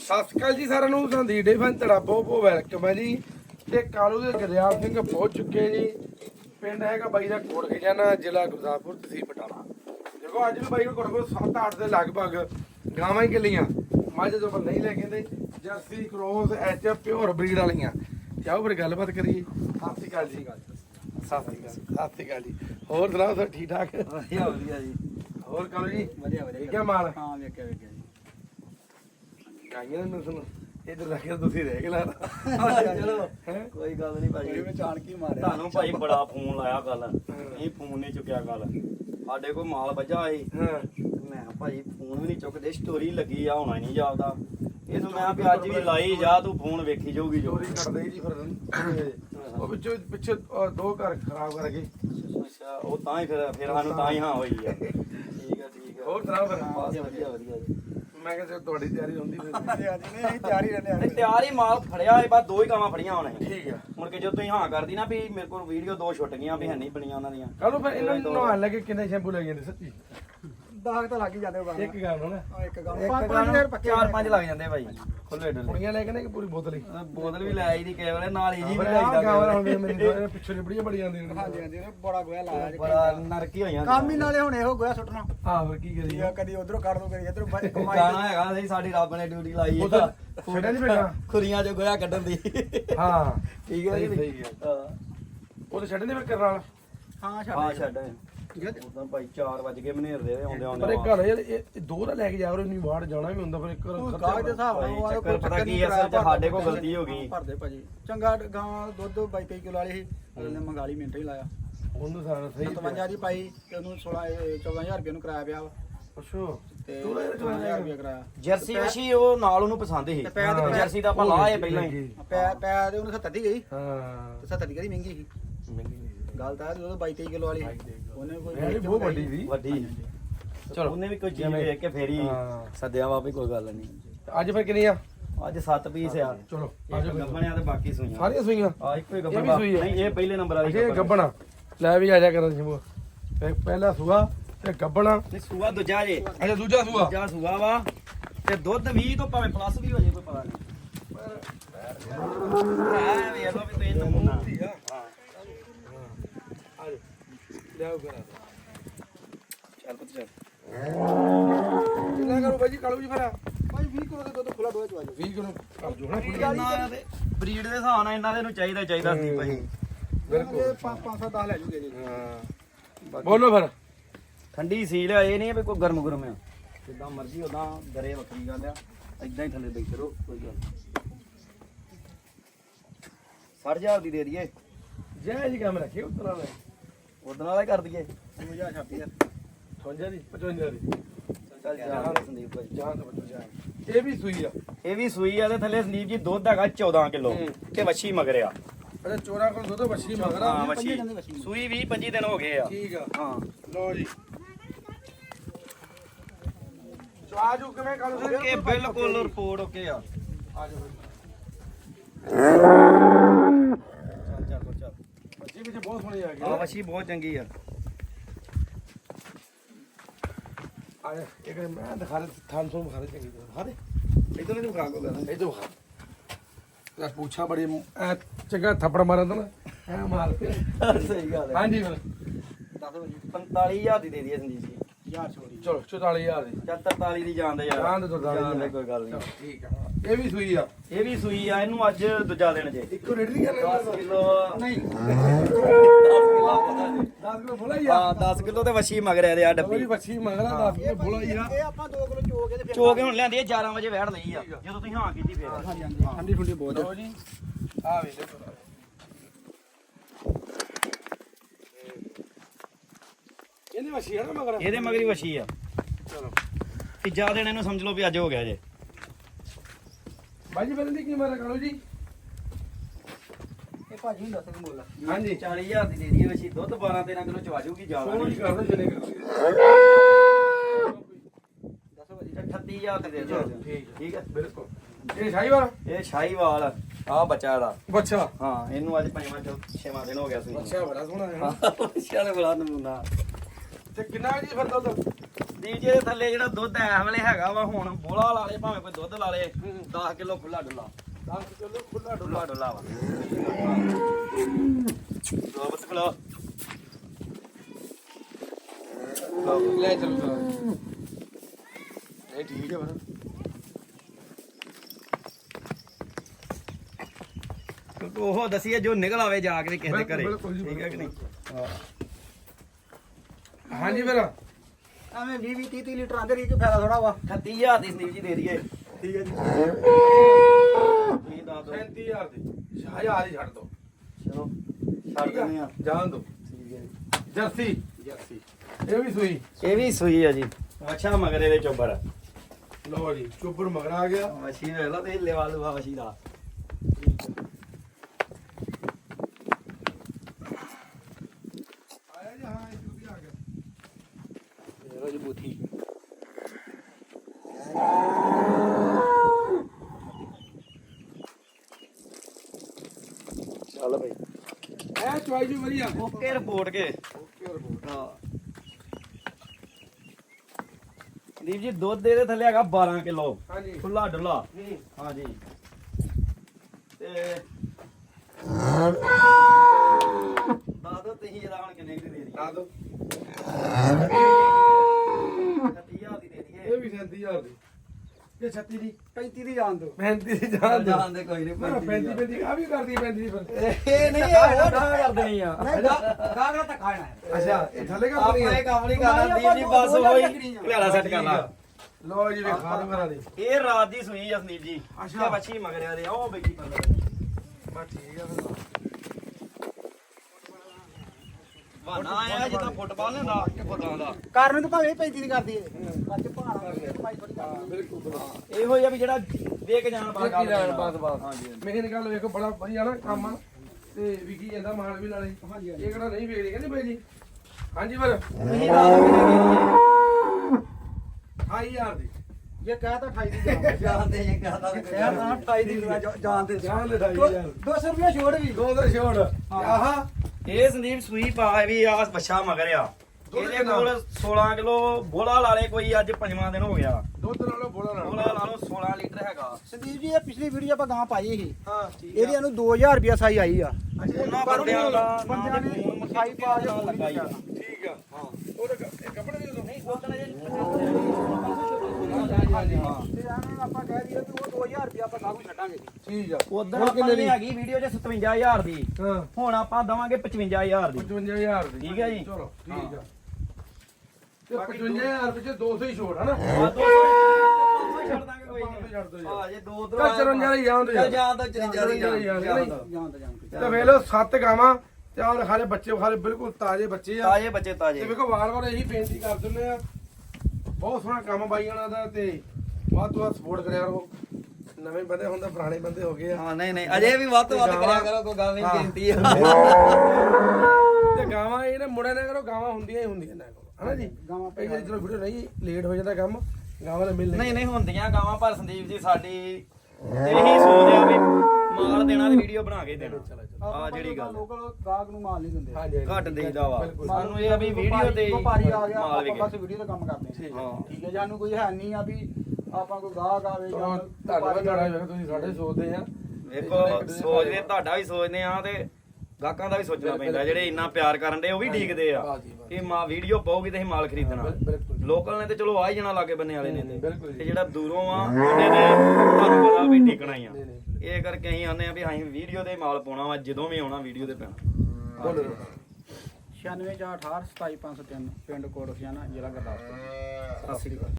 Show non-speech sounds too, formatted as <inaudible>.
ਸਤਿ ਸ਼੍ਰੀ ਅਕਾਲ ਜੀ ਸਾਰਿਆਂ ਨੂੰ ਸੰਦੀਪ ਡੇ ਫਨ ਤੇਰਾ ਬਹੁਤ ਬਹੁਤ ਵੈਲਕਮ ਹੈ ਜੀ। ਤੇ ਕਾਲੂ ਦੇ ਗਰਿਆਲ ਸਿੰਘ ਪਹੁੰਚ ਚੁੱਕੇ ਜੀ। ਪਿੰਡ ਹੈਗਾ ਬਾਈ ਦਾ ਕੋਟ ਖਜਾਨਾ ਜ਼ਿਲ੍ਹਾ ਗੁਰਦਾਸਪੁਰ ਤਹਿਸੀਲ ਬਟਾਲਾ ਦੇਖੋ ਅੱਜ ਵੀ ਬਾਈ ਕੋਲ ਕੋਲ 7-8 ਦੇ ਲਗਭਗ ਗਾਵਾਂ ਹੀ ਕਿੱਲੀਆਂ ਮੱਝ ਤੋਂ ਬੰਦੇ ਹੀ ਲੈ ਕੇ ਆਂਦੇ jersey cross H pure breed ਵਾਲੀਆਂ। ਜਾਓ ਫਿਰ ਗੱਲਬਾਤ ਕਰੀਏ। ਸਤਿ ਸ਼੍ਰੀ ਅਕਾਲ ਜੀ। ਸਤਿ ਸ਼੍ਰੀ ਅਕਾਲ। ਸਤਿ ਸ਼੍ਰੀ ਅਕਾਲ ਜੀ। ਹੋਰ ਸੁਣਾਓ ਸਭ ਠੀਕ ਠਾਕ? ਵਧੀਆ ਵਧੀਆ ਜੀ। ਹੋਰ ਕਾਲੂ ਜੀ ਵਧੀਆ ਵਧੀਆ। ਠੀਕ ਹੈ ਮਾਲ ਹਾਂ ਵੇਖਿਆ ਵੇਖਿਆ। ਜੀ ਗਾਈਆਂ ਨੂੰ ਸੁਣੋ। ਇਧਰ ਰੱਖ ਕੇ ਤੁਸੀਂ ਰਹਿ ਗਏ ਚਲੋ। ਹੈ ਕੋਈ ਗੱਲ ਨਹੀਂ ਭਾਜੀ। ਕੋਈ ਵਿੱਚ ਆਣ ਕੇ ਮਾਰਿਆ। ਤੁਹਾਨੂੰ ਭਾਈ ਬੜਾ ਫੋਨ ਲਾਇਆ ਕੱਲ ਇਹ ਫੋਨ ਨਹੀਂ ਚੁੱਕਿਆ ਕੱਲ ਸਾਡੇ ਕੋਲ ਮਾਲ ਵੱਜਾ ਸੀ। ਹਾਂ। ਮੈਂ ਕਿਹਾ ਭਾਈ ਫੋਨ ਵੀ ਨਹੀਂ ਚੁੱਕਦੇ। ਸਟੋਰੀ ਲੱਗੀ ਆ ਹੋਣਾ ਹੀ ਨਹੀਂ ਜਾਪਦਾ। ਇਹਨੂੰ ਮੈਂ ਵੀ ਅੱਜ ਵੀ ਲਾਈ ਜਾ ਤੂੰ ਫੋਨ ਵੇਖੀ ਜਾਊਗੀ ਜੋ। ਚੋਰੀ ਕਰਦੇ ਜੀ ਫਿਰ। ਉਹ ਵਿੱਚੋਂ ਪਿੱਛੇ ਅਹ, ਦੋ ਘਰ ਖਰਾਬ ਕਰ ਗਏ। ਅੱਛਾ ਉਹ ਤਾਂ ਹੀ ਫਿਰ ਫਿਰ ਸਾਨੂੰ ਤਾਂ ਹੀ ਹਾਂ ਹੋਈ ਆ ਠੀਕ ਆ ਠੀਕ ਆ। ਹੋਰ ਸੁਣਾਓ ਫਿਰ। ਬਸ ਵਧੀਆ ਵਧੀਆ ਜੀ। ਮੈਂ ਕਿਹਾ ਚੱਲ ਤੁਹਾਡੀ ਤਿਆਰੀ ਹੁੰਦੀ ਫਿਰ। ਹਾਂਜੀ ਹਾਂਜੀ ਨਹੀਂ ਅਸੀਂ ਤਿਆਰ ਹੀ ਰਹਿੰਦੇ ਆ ਤਿਆਰ ਹੀ ਮਾਲ ਫੜਿਆ ਇਹ ਬਾਅਦ ਦੋ ਹੀ ਗਾਵਾਂ ਫੜੀਆਂ ਹੁਣ ਅਸੀਂ। ਠੀਕ ਆ। ਮੁੜ ਕੇ ਜਦੋਂ ਤੁਸੀਂ ਹਾਂ ਕਰਦੀ ਨਾ ਵੀ ਮੇਰੇ ਕੋਲ ਵੀਡੀਓ ਦੋ ਛੁੱਟ ਗਈਆਂ ਵੀ ਹੈ ਨਹੀਂ ਬਣੀਆਂ ਉਹਨਾਂ ਦੀਆਂ। ਕੱਲ ਨੂੰ ਫਿਰ ਇਹਨਾਂ ਨੂੰ ਨਹਾਉਣ ਲੱਗੇ ਕਿੰਨੇ ਸ਼ੈਂਪੂ ਲੈ ਜਾਂਦੇ ਸੱਚੀ? ਦਾਗ ਤਾਂ ਲੱਗ ਹੀ ਜਾਂਦੇ ਬਾਹਰ ਇੱਕ ਗੱਲ ਹੋਣਾ ਇੱਕ ਇੱਕ ਪੰਜ ਪੰਜ ਪੱਕੇ ਚਾਰ ਪੰਜ ਲੱਗ ਜਾਂਦੇ ਭਾਈ ਖੁੱਲੇ ਡੁੱਲੇ। ਕੁੜੀਆਂ ਲੈ ਕੇ ਨੇ ਕਿ ਪੂਰੀ ਬੋਤਲ ਹੀ। ਬੋਤਲ ਵੀ ਲੈ ਆਈ ਦੀ ਕੇਵਲ ਨਾਲ ਹੀ ਜੀ ਵੀ ਲਾਈਦਾ ਗਾਵਾਂ ਹੁੰਦੀਆਂ ਮੇਰੀ <laughs> ਪਿੱਛੇ ਲਿਬੜੀਆਂ ਬੜੀ ਜਾਂਦੀਆਂ ਨੇ। ਹਾਂਜੀ ਹਾਂਜੀ ਬੜਾ ਗੋਇਆ ਲਾਇਆ ਜੀ। ਬੜਾ ਨਰਕੀ ਹੋਈਆਂ ਕੰਮ ਹੀ ਨਾਲੇ ਹੁਣ ਇਹੋ ਗੋਇਆ ਸੁੱਟਣਾ। ਹਾਂ ਫਿਰ ਕੀ ਕਰੀਏ? ਕਦੀ ਉਧਰੋਂ ਕੱਢ ਦੋ ਕਦੀ ਇਧਰੋਂ ਕਮਾਈ ਗਾਣਾ ਹੈਗਾ ਸਹੀ ਸਾਡੀ ਰੱਬ ਨੇ ਡਿਊਟੀ ਲਾਈ ਹੈ। ਛੱਡਿਆ ਨਹੀਂ ਬੇਟਾ। ਖੁਰੀਆਂ ਚ ਗੋਇਆ ਕੱਢਣ ਦੀ। ਹਾਂ। ਠੀਕ ਹੈ ਜੀ। ਹੈ। ਉਹ ਤਾਂ ਛੱਡਣੇ ਫਿਰ ਕਰਨ ਵਾਲਾ ਹਾਂ ਛੱਡ ਹਾਂ ਛੱਡ ਉਦੋਂ ਭਾਈ 4 ਵਜ ਕੇ ਮਨੇਰ ਦੇ ਆਉਂਦੇ ਆਉਂਦੇ ਪਰ ਇੱਕ ਗੱਲ ਯਾਰ ਇਹ ਇਹ ਦੋ ਦਾ ਲੈ ਕੇ ਜਾ ਰਹੇ ਨਹੀਂ ਬਾਹਰ ਜਾਣਾ ਵੀ ਹੁੰਦਾ ਫਿਰ ਇੱਕ ਉਹ ਖਰਚਾ ਗਾਹ ਦੇ ਹਿਸਾਬ ਨਾਲ ਉਹ ਆਲੇ ਚੱਕਰ ਪਤਾ ਕੀ ਹੈ, ਅਸਲ 'ਚ ਸਾਡੇ ਕੋਲ ਗਲਤੀ ਹੋ ਗਈ। ਭਰਦੇ ਭਾਜੀ। ਚੰਗਾ ਗਾਂ ਦੁੱਧ 22 23 ਕਿਲੋ ਵਾਲੀ ਸੀ ਅਗਲੇ ਨੇ ਮੰਗਾ ਲਈ ਮਿੰਟ ਹੀ ਲਾਇਆ। ਉਹਨੂੰ ਸਾਰਾ ਸਹੀ 57 ਦੀ ਪਾਈ ਤੇ ਉਹਨੂੰ 16 ਇਹ 14000 ਰੁਪਏ ਨੂੰ ਕਿਰਾਇਆ ਪਿਆ ਵਾ। ਅੱਛਾ ਤੇ ਚੌਦਾਂ ਹਜ਼ਾਰ 14000 ਰੁਪਏ ਕਿਰਾਇਆ। ਜਰਸੀ ਵਸ਼ੀ ਉਹ ਨਾਲ ਉਹਨੂੰ ਪਸੰਦ ਸੀ। ਤੇ ਪੈਰ ਤੇ ਜਰਸੀ ਦਾ ਆਪਾਂ ਲਾਏ ਪਹਿਲਾਂ ਹੀ। ਪੈ ਪੈ ਤੇ ਉਹਨੂੰ 70 ਦੀ ਗਈ। ਹਾਂ। ਤੇ 70 ਦੀ ਕਿਹੜੀ ਮਹਿੰਗੀ ਸੀ? ਨਹੀਂ ਸੀ। ਗੱਲ ਤਾਂ ਇਹ 22 23 ਕਿਲੋ ਵਾਲੀ ਸੀ। ਉਹਨੇ ਕੋਈ ਇਹ ਵੀ ਬਹੁਤ ਵੱਡੀ ਸੀ ਵੱਡੀ ਚਲੋ। ਉਹਨੇ ਵੀ ਕੋਈ ਚੀਜ਼ ਵੇਖ ਕੇ ਫੇਰੀ ਹਾਂ। ਸੱਦਿਆ ਵਾ ਵੀ ਕੋਈ ਗੱਲ ਨਹੀਂ। ਅੱਜ ਫਿਰ ਕਿੰਨੀ ਆ? ਅੱਜ 7 ਪੀਸ ਆ। ਚਲੋ ਇੱਕ ਆਜੋ ਗੱਬਣਿਆ ਤੇ ਬਾਕੀ ਸੂਈਆਂ। ਸਾਰੀਆਂ ਸੂਈਆਂ? ਆ ਇੱਕੋ ਹੀ ਇਹ ਗੱਬਣ ਵੀ ਸੂਈ ਹੈ। ਨਹੀਂ ਇਹ ਪਹਿਲੇ ਨੰਬਰ ਵਾਲੀ ਅਜੇ ਗੱਬਣਾ ਲੈ ਵੀ ਆ ਜਾ ਕਰਨ ਸ਼ਿਮੂ ਤੇ ਪਹਿਲਾ ਸੂਆ ਤੇ ਗੱਬਣਾ ਨਹੀਂ ਸੂਆ ਦੂਜਾ ਜੇ। ਅੱਛਾ ਦੂਜਾ ਸੂਆ। ਦੂਜਾ ਸੂਆ ਵਾ। ਤੇ ਦੁੱਧ 20 ਤੋਂ ਭਾਵੇਂ ਪਲੱਸ ਵੀ ਹੋ ਜੇ ਕੋਈ ਪਤਾ ਨਹੀਂ। ਐ ਵੇਖ ਲਓ ਵੀ ਤੁਸੀਂ ਨਮੂਨਾ ਹਾਂ ਲਿਆਓ ਕਰਾ ਚੱਲ ਪੁੱਤ ਚੱਲ। ਕਿੰਨਾ ਕਰੂ ਬਾਈ ਜੀ ਕਾਲੂ ਜੀ ਫਿਰ? ਭਾਈ 20 ਕਿਲੋ ਦੇ ਦੁੱਧ ਖੁੱਲਾ ਦੋਏ ਚ ਵਾਜੋ 20 ਕਿਲੋ ਕਰ ਜੋ ਨਾ ਬਰੀਡ ਦੇ ਹਿਸਾਬ ਨਾਲ ਇਹਨਾਂ ਦੇ ਨੂੰ ਚਾਹੀਦਾ ਹੀ ਚਾਹੀਦਾ ਸੀ ਭਾਈ ਬਿਲਕੁਲ। 5 5 10 ਲੈ ਜੂਗੇ ਜੀ। ਹਾਂ। ਬੋਲੋ ਫਿਰ। ਠੰਡੀ ਸੀਲ ਆ ਇਹ ਨਹੀਂ ਆ ਵੀ ਕੋਈ ਗਰਮ ਗਰਮ ਆ। ਜਿੱਦਾਂ ਮਰਜ਼ੀ ਉਦਾਂ ਦਰੇ ਵੱਖਰੀ ਗੱਲ ਆ ਇਦਾਂ ਹੀ ਥੱਲੇ ਬੈਠੇ ਰਹੋ ਕੋਈ ਗੱਲ ਸੜ ਹਜ਼ਾਰ ਦੀ ਦੇ ਦਈਏ। ਜੈ ਜੀ ਕੰਮ ਰੱਖਿਓ ਉਤਰਾ ਲੈ ਉਦੋਂ ਵਾਲਾ ਹੀ ਕਰ ਦਈਏ। 2000 ਛਾਪੀ ਆ 58 ਦੀ? 55 ਦੀ। ਚੱਲ ਜਾ ਸੰਦੀਪ ਭਾਈ। ਜਾਨ ਤੋਂ ਬੱਚੋ ਜਾਨ ਇਹ ਵੀ ਸੂਈ ਆ। ਇਹ ਵੀ ਸੂਈ ਆ ਤੇ ਥੱਲੇ ਸੰਦੀਪ ਜੀ ਦੁੱਧ ਹੈਗਾ 14 ਕਿਲੋ। ਤੇ ਵੱਛੀ ਮਗਰਿਆ ਅੱਛਾ ਚੋਰਾ ਕੋਲ ਦੁੱਧ ਬੱਛੀ ਮਗਰਾ ਹਾਂ ਵੱਛੀ। ਵੱਛੀ। ਸੂਈ 20 25 ਦਿਨ ਹੋ ਗਏ ਆ। ਠੀਕ ਆ। ਹਾਂ। ਲਓ ਜੀ। ਚਾਜੂ ਕਿਵੇਂ ਓਕੇ ਬਿਲਕੁਲ ਰਿਪੋਰਟ ਓਕੇ ਆ। ਆ ਜਾਓ ਚੱਲ ਚੱਲ ਚੱਲ ਬੱਚੀ ਵਿੱਚ ਬਹੁਤ ਸੋਹਣੀ ਆ ਆ ਗਈ ਵੱਛੀ ਬਹੁਤ ਚੰਗੀ ਆ। ਆ ਇੱਕ ਮੈਂ ਦਿਖਾ ਦੇ ਥਾਨ ਤੋਂ ਦਿਖਾ ਦੇ ਚੰਗੀ ਤਰ੍ਹਾਂ ਦਿਖਾ ਦੇ। ਇਦੋਂ ਨਹੀਂ ਖਾ ਕੋ ਇਹ ਤੋਂ ਖਾ ਇਹ ਪੁੱਛਾ ਬੜੀ ਐ ਚੰਗਾ ਥੱਪੜ ਮਾਰਨ ਦਾ ਨਾ ਐ ਮਾਰ ਕੇ। ਸਹੀ ਗੱਲ ਹੈ। ਹਾਂਜੀ ਫਿਰ। 10 ਵਜੇ 45000 ਦੀ ਦੇ ਦਈਏ ਸੰਦੀਪ ਜੀ। ਯਾਰ ਛੋੜੀ ਚਲੋ 44000 ਦੀ। ਚੱਲ 43 ਦੀ ਜਾਣ ਦੇ ਯਾਰ। ਜਾਣ ਦੇ 43 ਜਾਣ ਦੇ ਕੋਈ ਗੱਲ ਨਹੀਂ। ਠੀਕ ਆ। ਇਹ ਵੀ ਸੂਈ ਆ। ਇਹ ਵੀ ਸੂਈ ਆ ਇਹਨੂੰ ਅੱਜ ਦੂਜਾ ਦੇਣ ਜੇ। ਇੱਕੋ ਰੇਟ ਨਹੀਂ 10 ਕਰਨਾ ਕਿਲੋ ਨਹੀਂ 10 ਕਿਲੋ ਪਤਾ ਜੀ 10 ਕਿਲੋ ਬੋਲਾ ਹੀ ਆ। ਹਾਂ 10 ਕਿਲੋ ਤੇ ਵੱਛੀ ਮਗਰਿਆ ਦੇ ਆ ਡੱਬੀ। ਡੱਬੀ ਬੱਚੀ ਮੰਗਲਾ 10 ਕਿਲੋ ਹੀ ਆ। ਇਹ ਆਪਾਂ 2 ਕਿਲੋ ਚੋ ਕੇ ਤੇ ਫਿਰ ਚੋ ਕੇ ਹੁਣ ਲਿਆਂਦੀ ਆ 11 ਵਜੇ ਵੈੜ ਲਈ ਆ। ਜਦੋਂ ਤੁਸੀਂ ਹਾਂ ਕੀਤੀ ਫੇਰ। ਹਾਂਜੀ ਹਾਂਜੀ। ਠੰਡੀ ਠੰਡੀ ਬਹੁਤ ਲਓ ਜੀ। ਆ ਵੇ ਦੇਖੋ ਇਹਦੀ ਹੈ ਨਾ ਮਗਰ? ਇਹਦੇ ਮਗਰੀ ਵੱਛੀ ਆ। ਚਲੋ। ਤੀਜਾ ਦਿਨ ਇਹਨੂੰ ਸਮਝ ਲਓ ਵੀ ਅੱਜ ਹੋ ਗਿਆ ਜੇ। ਬਾਜੀ ਬਦਲ ਦੀ ਕੀ ਮਾਰਾ ਕਾਲੂ ਜੀ। ਇਹ ਭਾਜੀ ਨੂੰ ਦੱਸ ਕੇ ਬੋਲਾ ਹਾਂਜੀ 40000 ਦੀ ਦੇ ਦਈਏ ਵੱਛੀ ਦੁੱਧ 12 13 ਕਿਲੋ ਚਵਾ ਜੂਗੀ ਜ਼ਿਆਦਾ ਜੀ ਨਹੀਂ ਕਰਦੇ ਜਨੇ ਕਰਦੇ 10 ਵਜੇ 38000 ਦੀ ਦੇ ਦਿਓ। ਠੀਕ ਹੈ ਠੀਕ ਹੈ ਬਿਲਕੁਲ। ਇਹ ਸ਼ਾਹੀਵਾਲ? ਇਹ ਸ਼ਾਹੀਵਾਲ ਆ ਬੱਚਾ ਦਾ ਬੱਚਾ? ਹਾਂ ਇਹਨੂੰ ਅੱਜ ਪੰਜਵਾਂ ਚੌ ਛੇਵਾਂ ਦਿਨ ਹੋ ਗਿਆ ਸੀ। ਬੱਚਾ ਬੜਾ ਸੋਹਣਾ ਹੈ ਬੱਚਾ ਦੇ ਬੜਾ ਨਮੂਨਾ। ਤੇ ਕਿੰਨਾ ਜੀ ਫਿਰ ਦੁੱਧ? ਦੀ ਜੇ ਥੱਲੇ ਜਿਹੜਾ ਦੁੱਧ ਐ ਵੇਲੇ ਹੈਗਾ ਵਾ ਹੁਣ ਬੋਲਾ ਲਾ ਲੇ ਭਾਵੇਂ ਕੋਈ ਦੁੱਧ ਲਾ ਲੇ 10 ਕਿਲੋ ਖੁੱਲਾ ਡੁੱਲਾ। 10 ਕਿਲੋ ਖੁੱਲਾ ਡੁੱਲਾ। ਡੁੱਲਾ ਵਾ। ਲੋ ਬਸ ਖਲੋ। ਲੈ ਚਲੋ ਚਲੋ। ਇਹ ਠੀਕ ਹੈ ਬਣਾ ਉਹ ਦਸੀਏ ਜੋ ਨਿਕਲ ਆਵੇ ਜਾ ਕੇ ਕਿਸੇ ਦੇ ਘਰੇ। ਠੀਕ ਹੈ ਕਿ ਨਹੀਂ? ਹਾਂਜੀ ਫਿਰ। ਐਵੇਂ 20 20 30 ਲੀਟਰ ਆਂਦੇ ਰਹੀ ਕਿ ਫਾਇਦਾ ਥੋੜਾ ਵਾ। 38000 ਦੀ ਸੰਦੀਪ ਜੀ ਦੇ ਦਈਏ। ਠੀਕ ਹੈ ਜੀ। ਤੁਸੀਂ ਦੱਸ ਦਿਓ 35000 ਦੀ। ਹਜ਼ਾਰ ਹੀ ਛੱਡ ਦੋ। ਚਲੋ ਛੱਡ ਦਿੰਦੇ ਆ। ਜਾਣ ਦੋ। ਠੀਕ ਹੈ ਜਰਸੀ। ਜਰਸੀ। ਇਹ ਵੀ ਸੂਈ। ਇਹ ਵੀ ਸੂਈ ਆ ਜੀ। ਅੱਛਾ ਮਗਰੇ ਦੇ ਚੋਬਰ। ਲਓ ਜੀ ਚੋਬਰ ਮਗਰ ਆ ਗਿਆ। ਮੱਛੀ ਵੇਖ ਲਾ ਤੇ ਲੈਵਾ ਲੂਆ ਮੱਛੀ ਦਾ ਆਇਆ ਜੀ ਹਾਂ ਇਹ ਵੀ ਆ ਗਿਆ ਇਹੋ ਜੀ ਬੂਥੀ ਚੱਲ ਬਈ। ਇਹ ਚੁਆਈ ਜੀ ਵਧੀਆ। ਓਕੇ ਰਿਪੋਰਟ ਕੇ। Okay report. ਹਾਂ। ਦੀਪ ਜੀ ਦੁੱਧ ਦੇ ਥੱਲੇ ਹੈਗਾ 12 ਕਿਲੋ। ਹਾਂਜੀ। ਖੁੱਲਾ ਡੁੱਲਾ ਹੂੰ। ਹਾਂਜੀ ਤੇ ਦੱਸ ਦੋ ਤੁਸੀਂ ਜਰਾ ਹੁਣ ਕਿੰਨੇ ਦੀ ਦੇ ਦਈਏ ਲਾ ਦੋ 30000 ਦੀ ਦੇ ਦਈਏ ਇਹ ਵੀ 37000 ਦੀ ਇਹ 36 ਦੀ 35 ਦੀ ਜਾਣ ਦੋ। 35 ਦੀ ਜਾਣ ਦੋ। ਜਾਣ ਦੇ ਕੋਈ ਨਹੀਂ ਮੈਂ 35 35 ਆ ਵੀ ਕਰਦੀ 35 ਦੀ ਫਿਰ। ਇਹ ਨਹੀਂ ਇਹ ਹੋਰ ਠਾ ਕਰ ਦੇਣੀ ਆ ਨਹੀਂ ਗਾਗਰਾ ਤਾਂ ਖਾਣਾ ਹੈ? ਅੱਛਾ ਇਹ ਥੱਲੇ ਕਰ ਆਪਾਂ ਇਹ ਕੰਮ ਨਹੀਂ ਕਰਨਾ ਦੀਪ ਜੀ ਬਸ ਹੋਈ। ਭਲਿਆਰਾ ਸੈੱਟ ਕਰ ਲਾ। ਲਓ ਜੀ ਵੇਖਾ ਦੋ ਮੇਰਾ ਦੀ। ਇਹ ਰਾਤ ਦੀ ਸੂਈ ਜਸਨੀਤ ਜੀ। ਅੱਛਾ। ਇਹ ਬੱਚੀ ਮਗਰਿਆ ਦੇ ਉਹ ਬੈਠੀ ਪੰਦਰ ਬਸ ਠੀਕ ਆ ਫਿਰ। ਬਹਾਨਾ ਆਇਆ ਜਿੱਦਾਂ ਫੁੱਟਬਾਲ ਨੇ ਕਿ ਦਾ ਕਾਰਨ ਤਾਂ ਭਾਵੇਂ 35 ਦੀ ਕਰਦੀ ਹੈ ਅੱਜ ਭਾਣਾ ਕਮਾਈ ਥੋੜੀ ਕਰਦੀ ਬਿਲਕੁਲ ਬਿਲਕੁਲ। ਇਹੋ ਜਿਹਾ ਵੀ ਜਿਹੜਾ ਵੇਖ ਜਾਣ ਬਾਕੀ ਲੈਣ ਬਾਤ ਬਾਤ ਹਾਂਜੀ ਮੇਰੀ ਗੱਲ ਵੇਖੋ ਬੜਾ ਵਧੀਆ ਨਾ ਕੰਮ ਆ। ਤੇ ਵਿਕੀ ਜਾਂਦਾ ਮਾਲ ਵੀ ਨਾਲੇ ਹਾਂਜੀ, ਇਹ ਕਿਹੜਾ ਨਹੀਂ ਵੇਚਦੇ ਕਹਿੰਦੇ ਬਾਈ ਜੀ। ਹਾਂਜੀ ਵੀ ਲੱਗੀ 28000 ਦੀ। ਜੇ ਕਹਿ ਤਾਂ 28 ਦੀ ਜਾਣ ਜਾਣਦੇ ਜੇ ਕਹਦਾ ਯਾਰ ਨਾ 28 ਦੀ। ਜਾਣ ਦੇ। ਜਾਣ ਦੇ 28000 200 ਰੁਪਏ ਛੋੜ ਵੀ। ਦੋ ਦਾ ਛੋੜ। ਆਹਾ। ਇਹ ਸੰਦੀਪ ਸੂਈ ਪਾ ਵੀ ਆ ਬੱਚਾ ਮਗਰਿਆ ਦੁੱਧ ਇਹਦੇ? ਕੋਲ 16 ਕਿਲੋ ਬੋਲਾ ਲਾ ਲੇ ਕੋਈ ਅੱਜ ਪੰਜਵਾਂ ਦਿਨ ਹੋ ਗਿਆ। ਦੁੱਧ ਨਾਲੋਂ ਬੋਲਾ ਬੋਲਾ ਨਾ ਲਾ ਲਓ 16 ਲੀਟਰ ਹੈਗਾ। ਸੰਦੀਪ ਜੀ ਇਹ ਪਿਛਲੀ ਵੀਡੀਓ ਆਪਾਂ ਗਾਂ ਪਾਈ ਸੀ। ਹਾਂ ਠੀਕ ਇਹਦੇ ਨੂੰ 2000 ਰੁਪਏ ਸਾਈ ਆਈ ਆ। ਉਹਨਾਂ ਬੰਦਿਆਂ ਦਾ ਬੰਦਿਆਂ ਨੇ ਸਾਈ ਪਾ ਕੇ ਨਾਲ ਲੱਗਾ ਹੀ ਆ। ਠੀਕ ਆ। ਹਾਂ। ਉਹ ਕੱਪੜੇ ਦੇ ਦੋ ਨਹੀਂ ਉਦੋਂ ਜੇ ਹਾਂਜੀ ਹਾਂ। ਤੇ ਐਵੇਂ ਆਪਾਂ ਕਹਿ ਦਈਏ ਕਿ ਉਹ 2000 ਰੁਪਏ ਆਪਾਂ ਗਾਂ ਨੂੰ ਛੱਡਾਂਗੇ ਠੀਕ ਆ। ਉਦੋਂ ਹੁਣ ਆਪਾਂ ਕਿੰਨੇ ਨੇ ਦੀ ਹੈਗੀ ਵੀਡੀਓ 'ਚ 57000 ਦੀ। ਹਾਂ। ਹੁਣ ਆਪਾਂ ਦਵਾਂਗੇ 55000 ਦੀ। 55000 ਦੀ। ਠੀਕ ਹੈ ਜੀ। ਚਲੋ ਠੀਕ ਆ। ਤੇ 55000 ਵਿੱਚ 200 ਹੀ ਛੋੜ ਹਨਾ? ਆ 200 ਛੱਡ ਦਾਂਗੇ ਕੋਈ ਨਹੀਂ। ਛੱਡ ਦੋ ਹਾਂ ਜੇ ਦੋ ਦੋ ਚੱਲ 54 ਵਾਲੀ ਜਾਣ ਦੋ ਚੱਲ ਜਾਣ ਦੋ ਚਰਿੰਜਾ ਦੀ ਜਾਣ ਜਾਣ ਜਾਣ ਦੋ। ਦੋ ਜਾਣ ਤੇ ਜਾਣ ਤੇ ਤੇ ਵੇਖ ਲਓ ਸੱਤ ਗਾਵਾਂ ਤੇ ਆਹ ਖਾਲੇ ਬੱਚੇ ਖਾਲੇ ਬਿਲਕੁਲ ਤਾਜ਼ੇ ਬੱਚੇ ਆ। ਤਾਜੇ ਬੱਚੇ ਤੇ ਤਾਜੇ ਵੇਖੋ ਵਾਰ-ਵਾਰ ਇਹੀ ਬੇਨਤੀ ਕਰ ਦਿੰਦੇ ਆ ਬਹੁਤ ਸੋਹਣਾ ਕੰਮ ਬਾਈ ਉਹਨਾਂ ਦਾ ਤੇ ਵੱਧ ਤੋਂ ਵੱਧ ਸਪੋਰਟ ਕਰਿਆ ਕਰੋ। ਨਵੇਂ ਬੰਦੇ ਹੁੰਦੇ ਪੁਰਾਣੇ ਬੰਦੇ ਹੋ ਗਏ ਆ। ਹਾਂ ਨਹੀਂ ਨਹੀਂ ਅਜੇ ਵੀ ਵੱਧ ਤੋਂ ਵੱਧ ਕਰਿਆ ਕਰੋ ਕੋਈ ਗੱਲ ਨਹੀਂ ਹਾਂ। ਬੇਨਤੀ ਆ। ਤੇ ਗਾਵਾਂ ਇਹ ਨਾ ਮੁੰਡੇ ਨਾ ਕਰੋ ਗਾਵਾਂ ਹੁੰਦੀਆਂ ਹੀ ਹੁੰਦੀਆਂ ਨੇ ਹਨਾ ਜੀ? ਗਾਵਾਂ ਵਾਰੀ ਚਲੋ ਵੀਡੀਓ ਨਹੀਂ ਲੇਟ ਹੋ ਜਾਂਦਾ ਕੰਮ ਗਾਵਾਂ ਦਾ ਮਿਲ ਨਹੀਂ ਨਹੀਂ ਹੁੰਦੀਆਂ ਗਾਵਾਂ ਪਰ ਸੰਦੀਪ ਜੀ ਸਾਡੀ ਇਹੀ ਸੋਚ ਆ ਵੀ ਮਾਲ ਦੇਣਾ ਤੇ ਵੀਡੀਓ ਬਣਾ ਕੇ ਦੇਣਾ। ਆ ਜਿਹੜੀ ਗੱਲ ਲੋਕਲ ਗਾਹਕ ਨੂੰ ਮਾਲ ਨਹੀਂ ਦਿੰਦੇ। ਹਾਂਜੀ। ਘੱਟ ਦੇਈਦਾ ਵਾ। ਸਾਨੂੰ ਇਹ ਆ ਵੀ ਵੀਡੀਓ ਤੇ ਵਪਾਰੀ ਆ ਗਿਆ ਮਾਲ ਆਪਾਂ ਬਸ ਵੀਡੀਓ ਦਾ ਕੰਮ ਕਰਦੇ ਠੀਕ ਹਾਂ। ਠੀਕ ਹੈ ਜਾਨੂੰ ਕੋਈ ਹੈ ਨਹੀਂ ਆ ਵੀ ਆਪਾਂ ਕੋਈ ਗਾਹਕ ਆਵੇ ਜਾਂ ਧੰਨਵਾਦ ਤੁਹਾਡਾ। ਵੇਖੋ ਤੁਸੀਂ ਸਾਡੇ ਸੋਚਦੇ ਆ। ਵੇਖੋ ਸੋਚਦੇ ਤੁਹਾਡਾ ਵੀ ਸੋਚਦੇ ਆ ਤੇ ਗਾਹਕਾਂ ਦਾ ਵੀ ਸੋਚਣਾ ਪੈਂਦਾ ਜਿਹੜੇ ਇੰਨਾ ਪਿਆਰ ਕਰਨ ਦੇ ਉਹ ਵੀ ਡੀਕਦੇ ਆ। ਵਾਹ ਜੀ, ਵਾਹ। ਕਿ ਮਾ ਵੀਡੀਓ ਪਾਉਗੀ ਤੇ ਅਸੀਂ ਮਾਲ ਖਰੀਦਣਾ। ਲੋਕਲ ਨੇ ਤੇ ਚਲੋ ਆ ਹੀ ਜਾਣਾ ਲਾਗੇ ਬੰਨੇ ਵਾਲੇ ਨੇ ਤੇ। ਤੇ ਜਿਹੜਾ ਦੂਰੋਂ ਆ ਉਹਨੇ ਨੇ ਤੁਹਾਨੂੰ ਪਤਾ ਵੀ ਟਿਕਣਾ ਹੀ ਆ। ਇਹ ਕਰਕੇ ਅਸੀਂ ਆਨੇ ਆ ਵੀ ਅਸੀਂ ਵੀਡੀਓ ਤੇ ਮਾਲ ਪਾਉਣਾ ਵਾ ਜਦੋਂ ਵੀ ਆਉਣਾ ਵੀਡੀਓ ਤੇ ਪੈਣਾ। ਬੋਲੋ। 96 4 28 27 503 ਪਿੰਡ ਕੋਟ ਖਿਆਣਾ ਜ਼ਿਲ੍ਹਾ ਗੁਰਦਾਸਪੁਰ। ਸਤਿ ਸ੍ਰੀ ਅਕਾਲ।